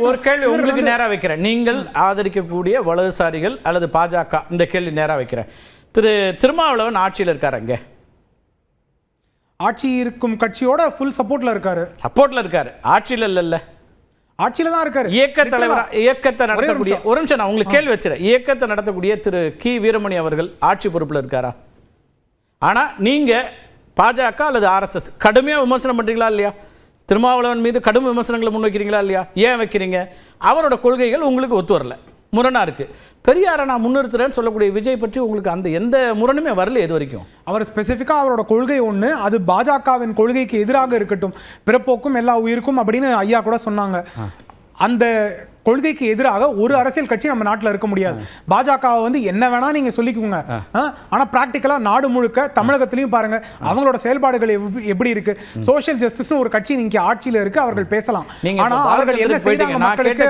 ஒரு கேள்வி உங்களுக்கு நேரா வைக்கிறேன். நீங்கள் ஆதரிக்கக்கூடிய வலதுசாரிகள் அல்லது பாஜக இந்த கேள்வி நேரா வைக்கிறேன். திரு திருமாவளவன் ஆட்சியில் இருக்காரு அங்க. ஆட்சி இருக்கும் கட்சியோட ஃபுல் சப்போர்ட்ல இருக்காரு. சப்போர்ட்ல இருக்காரு. ஆட்சியில் இல்லைல்ல. ஆட்சியில தான் இருக்காரு. இயக்க தலைவரா இயக்கத்தை நடத்தக்கூடிய. ஒரு நிமிஷம் நான் உங்களுக்கு கேள்வி வச்சுறேன். இயக்கத்தை நடத்தக்கூடிய திரு கி. வீரமணி அவர்கள் ஆட்சி பொறுப்புல இருக்காரா? ஆனா நீங்க பாஜக அல்லது ஆர்எஸ்எஸ் கடுமையா விமர்சனம் பண்றீங்களா இல்லையா? திருமாவளவன் மீது கடும் விமர்சனங்களை முன்வைக்கிறீங்களா இல்லையா? ஏன் வைக்கிறீங்க? அவரோட கொள்கைகள் உங்களுக்கு ஒத்து வரல. முரணா இருக்கு. பெரியாரை நான் முன்னிறுத்துறேன்னு சொல்லக்கூடிய விஜய் பற்றி உங்களுக்கு அந்த எந்த முரணுமே வரல இது வரைக்கும். அவர் ஸ்பெசிஃபிக்காக அவரோட கொள்கை ஒன்று அது பாஜகவின் கொள்கைக்கு எதிராக இருக்கட்டும் பிறப்போக்கும் எல்லா உயிருக்கும் அப்படின்னு ஐயா கூட சொன்னாங்க. அந்த கொள்கைக்கு எதிராக ஒரு அரசியல் கட்சி நம்ம நாட்டில் இருக்க முடியாது. பாஜக வந்து என்ன வேணா நீங்க சொல்லிக்கோங்க. ஆ, ஆனா பிராக்டிக்கலா நாடு முழுக்க தமிழகத்திலையும் பாருங்க அவங்களோட செயல்பாடுகள் எப்படி- இருக்கு? சோஷியல் ஜஸ்டிஸ்னு ஒரு கட்சி நீங்க ஆட்சியில இருக்கு அவர்கள் பேசலாம். நீங்க ஆனா இப்ப அவர்கள் என்ன கேட்ட மக்களுக்கு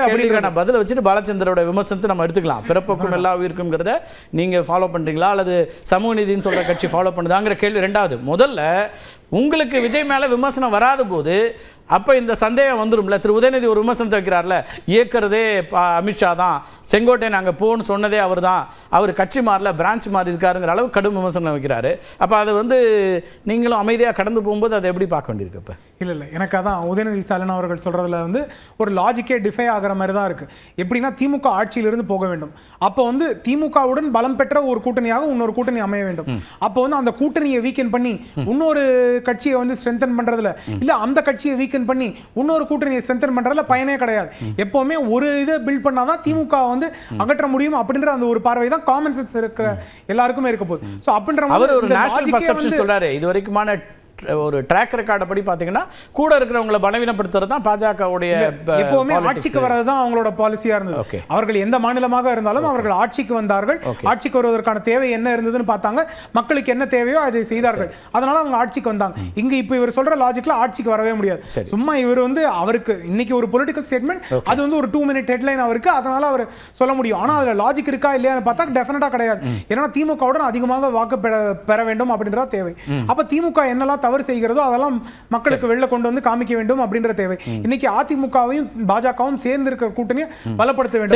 பதில வச்சுட்டு பாலச்சந்தரோட விமர்சனத்தை நம்ம எடுத்துக்கலாம். பிறப்புக்கும் எல்லா உயிருக்கும்ங்கிறத நீங்க ஃபாலோ பண்றீங்களா? அல்லது சமூக நீதினு சொல்ற கட்சி ஃபாலோ பண்ணுதாங்கிற கேள்வி ரெண்டாவது. முதல்ல உங்களுக்கு விஜய் மேல விமர்சனம் வராத போது அப்போ இந்த சந்தேகம் வந்துடும்ல திரு உதயநிதி ஒரு விமர்சனத்தை வைக்கிறார்ல இயக்குறதே அமித்ஷா தான். செங்கோட்டை நாங்கள் போன்னு சொன்னதே அவர் தான் அவர் கட்சி மாறல பிரான்ச் மாறி இருக்காருங்கிற அளவு கடும் விமர்சனம் வைக்கிறாரு. அப்போ அது வந்து நீங்களும் அமைதியாக கடந்து போகும்போது அதை எப்படி பார்க்க வேண்டியிருக்கு இப்போ இல்ல இல்ல. எனக்கு அதான் உதயநிதி ஸ்டாலின் அவர்கள் சொல்றதுல வந்து ஒரு லாஜிக்கே டிஃபை ஆகிற மாதிரி தான் இருக்கு. எப்படின்னா திமுக ஆட்சியிலிருந்து போக வேண்டும். அப்போ வந்து திமுகவுடன் பலம் பெற்ற ஒரு கூட்டணியாக இன்னொரு கூட்டணி அமைய வேண்டும். அப்போ வந்து அந்த கூட்டணியை வீக்கெண்ட் பண்ணி இன்னொரு கட்சியை வந்து ஸ்ட்ரென்தன் பண்றதுல இல்ல அந்த கட்சியை வீக்கெண்ட் பண்ணி இன்னொரு கூட்டணியை ஸ்ட்ரென்தன் பண்றதுல பயனே கிடையாது. எப்பவுமே ஒரு இதை பில்ட் பண்ணாதான் திமுக வந்து அகற்ற முடியும் அப்படின்ற அந்த ஒரு பார்வை தான் காமன் சென்ஸ் இருக்கிற எல்லாருக்குமே இருக்க போகுது. ஸோ அப்படின்ற வந்து- சொல்றாரு. இது வரைக்குமான ஒரு ட்ராக் ரெக்கார்டை படி பாத்தீங்கன்னா கூட இருக்கிறவங்களை பலவீனப்படுத்துறது தான் பாஜகவுடைய எப்பவுமே ஆட்சிக்கு வர்றதுதான் அவங்களோட பாலிசியா இருந்தது. அவர்கள் எந்த மாநிலமாக இருந்தாலும் அவர்கள் ஆட்சிக்கு வந்தார்கள். ஆட்சிக்கு வருவதற்கான தேவை என்ன இருந்ததுன்னு பார்த்தாங்க. மக்களுக்கு என்ன தேவையோ அதை செய்தார்கள். அதனால அவங்க ஆட்சிக்கு வந்தாங்க. இங்க இப்ப இவர் சொல்ற லாஜிக்ல ஆட்சிக்கு வரவே முடியாது. சும்மா இவர் வந்து அவருக்கு இன்னைக்கு ஒரு பொலிட்டிக்கல் ஸ்டேட்மெண்ட் அது வந்து ஒரு டூ மினிட் ஹெட்லைன் அவருக்கு. அதனால அவர் சொல்ல முடியும். ஆனா அதுல லாஜிக் இருக்கா இல்லையான்னு பார்த்தா டெஃபினட்டா கிடையாது. ஏன்னா திமுகவுடன் அதிகமாக வாக்கு பெற பெற வேண்டும் அப்படின்றதா தேவை. அப்ப திமுக என்னெல்லாம் தவறு செய்கிறதோ அதெல்லாம் மக்களுக்கு வெளில கொண்டு வந்து காமிக்க வேண்டும் அப்படின்ற தேவை. இன்னைக்கு அதிமுகவையும் பாஜகவும் சேர்ந்து இருக்க கூட்டணியை பலப்படுத்த வேண்டும்.